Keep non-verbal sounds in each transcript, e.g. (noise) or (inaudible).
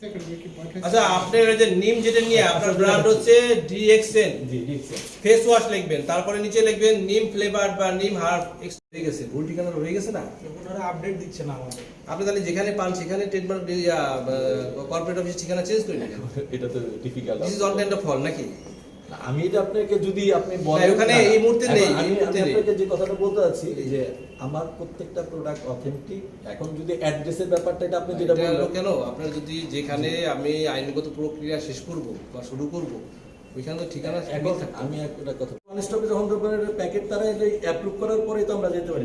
আচ্ছা আপনার ওই যে নিম যেটা নিয়ে আপনার ব্র্যান্ড হচ্ছে ডিএক্সএন জি লিখছে ফেস ওয়াশ লিখবেন তারপরে নিচে লিখবেন নিম ফ্লেভার বা নিম হার্ব হয়ে গেছে। ভুল ঠিকানা রয়ে গেছে না? ওনারা আপডেট দিচ্ছে না আমাদের। আপনি তাহলে যেখানে পান সেখানে ট্রেডমার্ক কর্পোরেট অফিস ঠিকানা চেঞ্জ করে নেবেন (laughs) এটা তো difficult this is all kind of fall নাকি? আমি এটা আপনাকে যদি আপনি না, বলেন ওখানে এই মুহূর্তে নেই, আমি। আপনাকে যে কথাটা বলতে চাচ্ছি যে আমার প্রত্যেকটা প্রোডাক্ট অথেন্টিক এখন যদি অ্যাড্রেসের ব্যাপারটা এটা আপনি যেটা বললেন। কেন? আপনার যদি যেখানে আমি আইনগত প্রক্রিয়া শেষ করব বা শুরু করব ওইখানে তো ঠিকানা থাকতে হবে। আমি একটা কথা ওয়ান স্টপে যখন দোকানের প্যাকেট তারা অ্যাপ্রুভ করার পরেই তো আমরা যেতে পারি।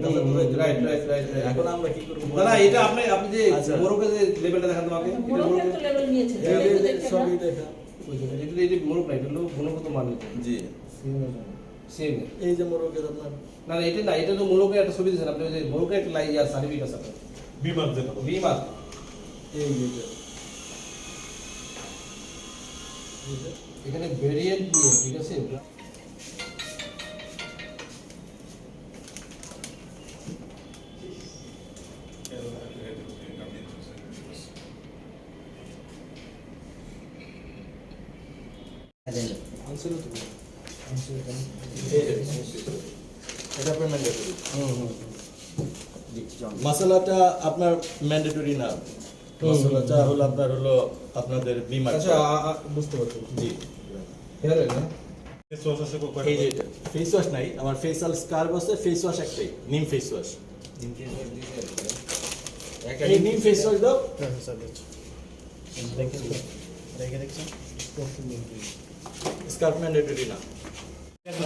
রাইট রাইট রাইট এখন আমরা কি করব না এটা আপনি আপনি যে আচ্ছা। যে লেভেলটা দেখান তোমাকে। এটা মোরগের তো লেভেল নিয়েছে সবই না। দেখা। এটা এটা মোরগ না এটা হলো গুণগত মান জি। সেম এই যে আপনার না এটা না এটা তো মোরগের একটা ছবি দিয়েছেন আপনি যে একটা লাই ইয়া সার্টিফিকেট আছে আপনার। বিমান যেটা বিমা এই যে এখানে ভেরিয়েন্ট নিয়ে ঠিক আছে? মশলাটা আপনার ম্যান্ডেটরি না। মশলাটা হলো আপনার হলো আপনাদের বিমা আচ্ছা বুঝতে পারছি। জি। হেয়ার অয়েল না? সস আছে? এই যে ফেস ওয়াশ নাই আমার ফেসাল স্কার্ব আছে ফেস ওয়াশ একটাই নিম ফেস ওয়াশ নিম ফেস ওয়াশ দাও। স্কার্ব ম্যান্ডেটরি না।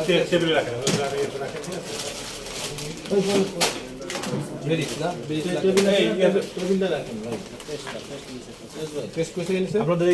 টে- টেবিলে রাখেন ওগুলো রাখেন, ঠিক আছে? বেরিস না বেরিস এই, ইয়াতে- টেস্ট করে নিছে আপনাদের